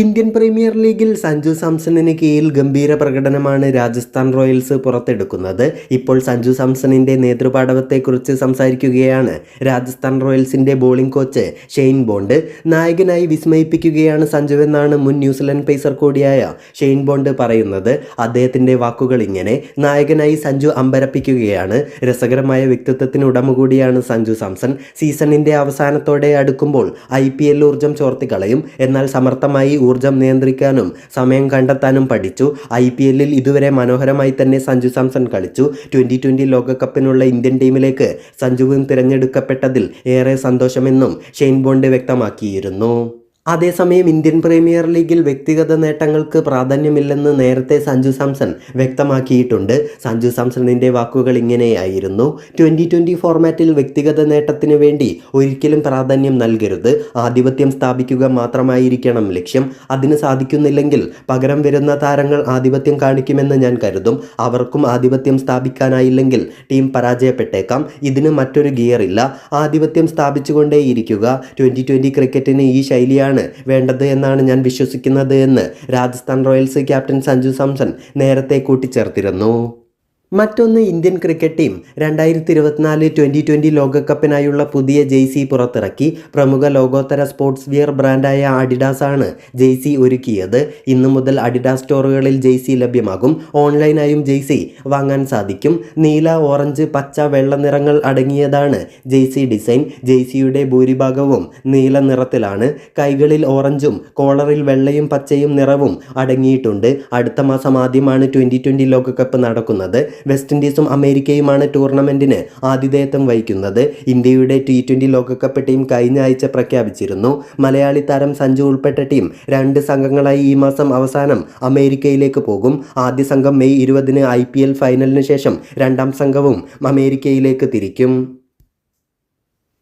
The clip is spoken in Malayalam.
ഇന്ത്യൻ പ്രീമിയർ ലീഗിൽ സഞ്ജു സാംസണിന് കീഴിൽ ഗംഭീര പ്രകടനമാണ് രാജസ്ഥാൻ റോയൽസ് പുറത്തെടുക്കുന്നത്. ഇപ്പോൾ സഞ്ജു സാംസണിന്റെ നേതൃപാടവത്തെക്കുറിച്ച് സംസാരിക്കുകയാണ് രാജസ്ഥാൻ റോയൽസിന്റെ ബോളിംഗ് കോച്ച് ഷെയ്ൻ ബോണ്ട്. നായകനായി വിസ്മയിപ്പിക്കുകയാണ് സഞ്ജുവെന്നാണ് മുൻ ന്യൂസിലൻഡ് പേസർ കൂടിയായ ഷെയ്ൻ ബോണ്ട് പറയുന്നത്. അദ്ദേഹത്തിന്റെ വാക്കുകൾ ഇങ്ങനെ നായകനായി സഞ്ജു അമ്പരപ്പിക്കുകയാണ്. രസകരമായ വ്യക്തിത്വത്തിന് ഉടമ കൂടിയാണ് സഞ്ജു സാംസൺ. സീസണിന്റെ അവസാനത്തോടെ അടുക്കുമ്പോൾ ഐ പി എൽ ചോർത്തിക്കളയും. എന്നാൽ സമർത്ഥമായി ഊർജം നിയന്ത്രിക്കാനും സമയം കണ്ടെത്താനും പഠിച്ചു. ഐ പി എല്ലിൽ ഇതുവരെ മനോഹരമായി തന്നെ സഞ്ജു സാംസൺ കളിച്ചു. ട്വന്റി ട്വന്റി ലോകകപ്പിനുള്ള ഇന്ത്യൻ ടീമിലേക്ക് സഞ്ജുവും തിരഞ്ഞെടുക്കപ്പെട്ടതിൽ ഏറെ സന്തോഷമെന്നും ഷെയ്ൻ ബോണ്ട് വ്യക്തമാക്കിയിരുന്നു. അതേസമയം ഇന്ത്യൻ പ്രീമിയർ ലീഗിൽ വ്യക്തിഗത നേട്ടങ്ങൾക്ക് പ്രാധാന്യമില്ലെന്ന് നേരത്തെ സഞ്ജു സാംസൺ വ്യക്തമാക്കിയിട്ടുണ്ട്. സഞ്ജു സാംസണിന്റെ വാക്കുകൾ ഇങ്ങനെയായിരുന്നു. ട്വന്റി ട്വന്റി ഫോർമാറ്റിൽ വ്യക്തിഗത നേട്ടത്തിന് വേണ്ടി ഒരിക്കലും പ്രാധാന്യം നൽകരുത്. ആധിപത്യം സ്ഥാപിക്കുക മാത്രമായിരിക്കണം ലക്ഷ്യം. അതിന് സാധിക്കുന്നില്ലെങ്കിൽ പകരം വരുന്ന താരങ്ങൾ ആധിപത്യം കാണിക്കുമെന്ന് ഞാൻ കരുതും. അവർക്കും ആധിപത്യം സ്ഥാപിക്കാനായില്ലെങ്കിൽ ടീം പരാജയപ്പെട്ടേക്കാം. ഇതിന് മറ്റൊരു ഗിയർ ഇല്ല ആധിപത്യം സ്ഥാപിച്ചുകൊണ്ടേയിരിക്കുക. ട്വന്റി ട്വന്റി ക്രിക്കറ്റിന് ഈ ശൈലിയാണ് വേണ്ടത് എന്നാണ് ഞാൻ വിശ്വസിക്കുന്നത് എന്ന് രാജസ്ഥാൻ റോയൽസ് ക്യാപ്റ്റൻ സഞ്ജു സാംസൺ നേരത്തെ കൂട്ടിച്ചേർത്തിരുന്നു. മറ്റൊന്ന് ഇന്ത്യൻ ക്രിക്കറ്റ് ടീം. രണ്ടായിരത്തി ഇരുപത്തിനാല് ട്വന്റി ട്വന്റി ലോകകപ്പിനായുള്ള പുതിയ ജെയ്സി പുറത്തിറക്കി. പ്രമുഖ ലോകോത്തര സ്പോർട്സ് വിയർ ബ്രാൻഡായ അഡിഡാസ് ആണ് ജെയ്സി ഒരുക്കിയത്. ഇന്നു മുതൽ അഡിഡാസ് സ്റ്റോറുകളിൽ ജെയ്സി ലഭ്യമാകും. ഓൺലൈനായും ജെയ്സി വാങ്ങാൻ സാധിക്കും. നീല ഓറഞ്ച് പച്ച വെള്ള നിറങ്ങൾ അടങ്ങിയതാണ് ജെയ്സി ഡിസൈൻ. ജെയ്സിയുടെ ഭൂരിഭാഗവും നീല നിറത്തിലാണ്. കൈകളിൽ ഓറഞ്ചും കോളറിൽ വെള്ളയും പച്ചയും നിറവും അടങ്ങിയിട്ടുണ്ട്. അടുത്ത മാസം ആദ്യമാണ് ട്വന്റി ട്വന്റി ലോകകപ്പ് നടക്കുന്നത്. വെസ്റ്റ് ഇൻഡീസും അമേരിക്കയുമാണ് ടൂർണമെന്റിന് ആതിഥേയത്വം വഹിക്കുന്നത്. ഇന്ത്യയുടെ ടി ട്വന്റി ലോകകപ്പ് ടീം കഴിഞ്ഞ ആഴ്ച പ്രഖ്യാപിച്ചിരുന്നു. മലയാളി താരം സഞ്ജു ഉൾപ്പെട്ട ടീം രണ്ട് സംഘങ്ങളായി ഈ മാസം അവസാനം അമേരിക്കയിലേക്ക് പോകും. ആദ്യ സംഘം മെയ് ഇരുപതിന് ഐ ഫൈനലിന് ശേഷം രണ്ടാം സംഘവും അമേരിക്കയിലേക്ക് തിരിക്കും.